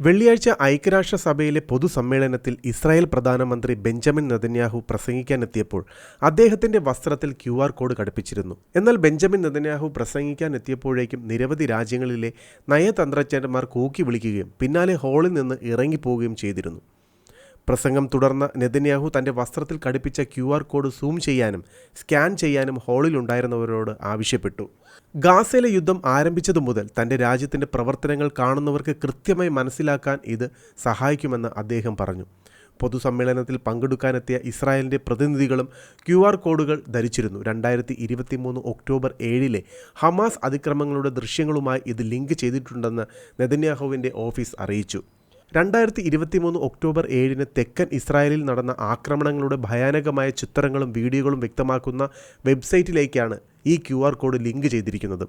വെള്ളിയാഴ്ച ഐക്യരാഷ്ട്രസഭയിലെ പൊതുസമ്മേളനത്തിൽ ഇസ്രായേൽ പ്രധാനമന്ത്രി ബെഞ്ചമിൻ നെതന്യാഹു പ്രസംഗിക്കാനെത്തിയപ്പോൾ അദ്ദേഹത്തിന്റെ വസ്ത്രത്തിൽ ക്യു ആർ കോഡ് ഘടിപ്പിച്ചിരുന്നു. എന്നാൽ ബെഞ്ചമിൻ നെതന്യാഹു പ്രസംഗിക്കാനെത്തിയപ്പോഴേക്കും നിരവധി രാജ്യങ്ങളിലെ നയതന്ത്രജ്ഞന്മാർ കൂക്കി വിളിക്കുകയും പിന്നാലെ ഹാളിൽ നിന്ന് ഇറങ്ങിപ്പോവുകയും ചെയ്തിരുന്നു. പ്രസംഗം തുടർന്ന് നെതന്യാഹു തന്റെ വസ്ത്രത്തിൽ ഘടിപ്പിച്ച ക്യു ആർ കോഡ് സൂം ചെയ്യാനും സ്കാൻ ചെയ്യാനും ഹാളിലുണ്ടായിരുന്നവരോട് ആവശ്യപ്പെട്ടു. ഗാസയിലെ യുദ്ധം ആരംഭിച്ചതു മുതൽ തന്റെ രാജ്യത്തിന്റെ പ്രവർത്തനങ്ങൾ കാണുന്നവർക്ക് കൃത്യമായി മനസ്സിലാക്കാൻ ഇത് സഹായിക്കുമെന്ന് അദ്ദേഹം പറഞ്ഞു. പൊതുസമ്മേളനത്തിൽ പങ്കെടുക്കാനെത്തിയ ഇസ്രായേലിന്റെ പ്രതിനിധികളും ക്യു ആർ കോഡുകൾ ധരിച്ചിരുന്നു. രണ്ടായിരത്തി ഇരുപത്തി മൂന്ന് ഒക്ടോബർ ഏഴിലെ ഹമാസ് അതിക്രമങ്ങളുടെ ദൃശ്യങ്ങളുമായി ഇത് ലിങ്ക് ചെയ്തിട്ടുണ്ടെന്ന് നെതന്യാഹുവിന്റെ ഓഫീസ് അറിയിച്ചു. രണ്ടായിരത്തി ഇരുപത്തിമൂന്ന് ഒക്ടോബർ ഏഴിന് തെക്കൻ ഇസ്രായേലിൽ നടന്ന ആക്രമണങ്ങളുടെ ഭയാനകമായ ചിത്രങ്ങളും വീഡിയോകളും വ്യക്തമാക്കുന്ന വെബ്സൈറ്റിലേക്കാണ് ഈ ക്യു ആർ കോഡ് ലിങ്ക് ചെയ്തിരിക്കുന്നത്.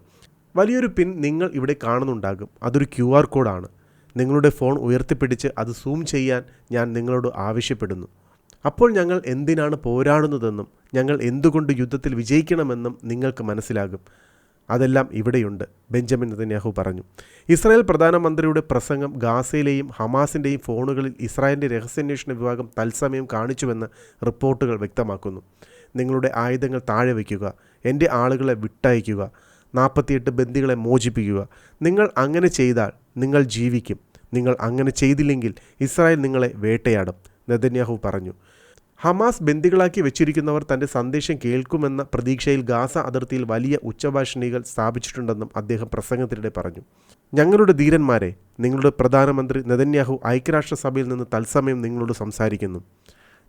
വലിയൊരു പിൻ നിങ്ങൾ ഇവിടെ കാണുന്നുണ്ടാകും. അതൊരു ക്യു ആർ കോഡാണ്. നിങ്ങളുടെ ഫോൺ ഉയർത്തിപ്പിടിച്ച് അത് സൂം ചെയ്യാൻ ഞാൻ നിങ്ങളോട് ആവശ്യപ്പെടുന്നു. അപ്പോൾ ഞങ്ങൾ എന്തിനാണ് പോരാടുന്നതെന്നും ഞങ്ങൾ എന്തുകൊണ്ട് യുദ്ധത്തിൽ വിജയിക്കണമെന്നും നിങ്ങൾക്ക് മനസ്സിലാകും. അതെല്ലാം ഇവിടെയുണ്ട്. ബെഞ്ചമിൻ നെതന്യാഹു പറഞ്ഞു. ഇസ്രായേൽ പ്രധാനമന്ത്രിയുടെ പ്രസംഗം ഗാസയിലെയും ഹമാസിന്റെയും ഫോണുകളിൽ ഇസ്രായേലിന്റെ രഹസ്യാന്വേഷണ വിഭാഗം തത്സമയം കാണിച്ചുവെന്ന് റിപ്പോർട്ടുകൾ വ്യക്തമാക്കുന്നു. നിങ്ങളുടെ ആയുധങ്ങൾ താഴെ വയ്ക്കുക എന്റെ ആളുകളെ വിട്ടയക്കുക നാൽപ്പത്തിയെട്ട് ബന്ദികളെ മോചിപ്പിക്കുക. നിങ്ങൾ അങ്ങനെ ചെയ്താൽ നിങ്ങൾ ജീവിക്കും. നിങ്ങൾ അങ്ങനെ ചെയ്തില്ലെങ്കിൽ ഇസ്രായേൽ നിങ്ങളെ വേട്ടയാടും നെതന്യാഹു പറഞ്ഞു. ഹമാസ് ബന്ദികളാക്കി വെച്ചിരിക്കുന്നവർ തന്റെ സന്ദേശം കേൾക്കുമെന്ന പ്രതീക്ഷയിൽ ഗാസ അതിർത്തിയിൽ വലിയ ഉച്ചഭാഷിണികൾ സ്ഥാപിച്ചിട്ടുണ്ടെന്നും അദ്ദേഹം പ്രസംഗത്തിനിടെ പറഞ്ഞു. ഞങ്ങളുടെ ധീരന്മാരെ നിങ്ങളുടെ പ്രധാനമന്ത്രി നെതന്യാഹു ഐക്യരാഷ്ട്രസഭയിൽ നിന്ന് തത്സമയം നിങ്ങളോട് സംസാരിക്കുന്നു.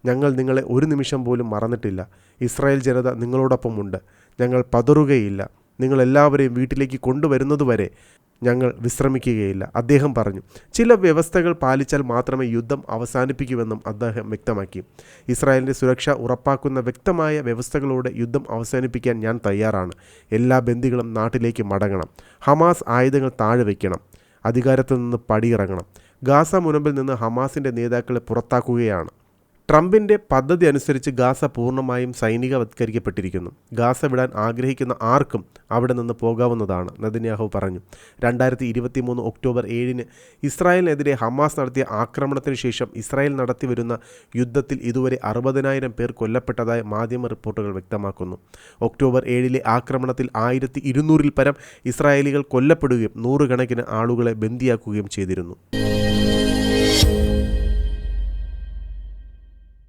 ഞങ്ങൾ നിങ്ങളെ ഒരു നിമിഷം പോലും മറന്നിട്ടില്ല. ഇസ്രായേൽ ജനത നിങ്ങളോടൊപ്പമുണ്ട്. ഞങ്ങൾ പതറുകയില്ല. നിങ്ങളെല്ലാവരെയും വീട്ടിലേക്ക് കൊണ്ടുവരുന്നതുവരെ ഞങ്ങൾ വിശ്രമിക്കുകയില്ല. അദ്ദേഹം പറഞ്ഞു ചില വ്യവസ്ഥകൾ പാലിച്ചാൽ മാത്രമേ യുദ്ധം അവസാനിപ്പിക്കുമെന്നും അദ്ദേഹം വ്യക്തമാക്കി. ഇസ്രായേലിന്റെ സുരക്ഷ ഉറപ്പാക്കുന്ന വ്യക്തമായ വ്യവസ്ഥകളോടെ യുദ്ധം അവസാനിപ്പിക്കാൻ ഞാൻ തയ്യാറാണ്. എല്ലാ ബന്ദികളും നാട്ടിലേക്ക് മടങ്ങണം. ഹമാസ് ആയുധങ്ങൾ താഴെ വയ്ക്കണം. അധികാരത്തിൽ നിന്ന് പടിയിറങ്ങണം. ഗാസ മുനമ്പിൽ നിന്ന് ഹമാസിന്റെ നേതാക്കളെ പുറത്താക്കുകയാണ്. ട്രംപിന്റെ പദ്ധതി അനുസരിച്ച് ഗാസ പൂർണമായും സൈനികവത്കരിക്കപ്പെട്ടിരിക്കുന്നു. ഗാസ വിടാൻ ആഗ്രഹിക്കുന്ന ആർക്കും അവിടെ നിന്ന് പോകാവുന്നതാണ് നദിന്യാഹു പറഞ്ഞു. രണ്ടായിരത്തി ഇരുപത്തി മൂന്ന് ഒക്ടോബർ ഏഴിന് ഇസ്രായേലിനെതിരെ ഹമാസ് നടത്തിയ ആക്രമണത്തിന് ശേഷം ഇസ്രായേൽ നടത്തി വരുന്ന യുദ്ധത്തിൽ ഇതുവരെ അറുപതിനായിരം പേർ കൊല്ലപ്പെട്ടതായി മാധ്യമ റിപ്പോർട്ടുകൾ വ്യക്തമാക്കുന്നു. ഒക്ടോബർ ഏഴിലെ ആക്രമണത്തിൽ ആയിരത്തി ഇരുന്നൂറിൽ പരം ഇസ്രായേലികൾ കൊല്ലപ്പെടുകയും നൂറുകണക്കിന് ആളുകളെ ബന്ദിയാക്കുകയും ചെയ്തിരുന്നു.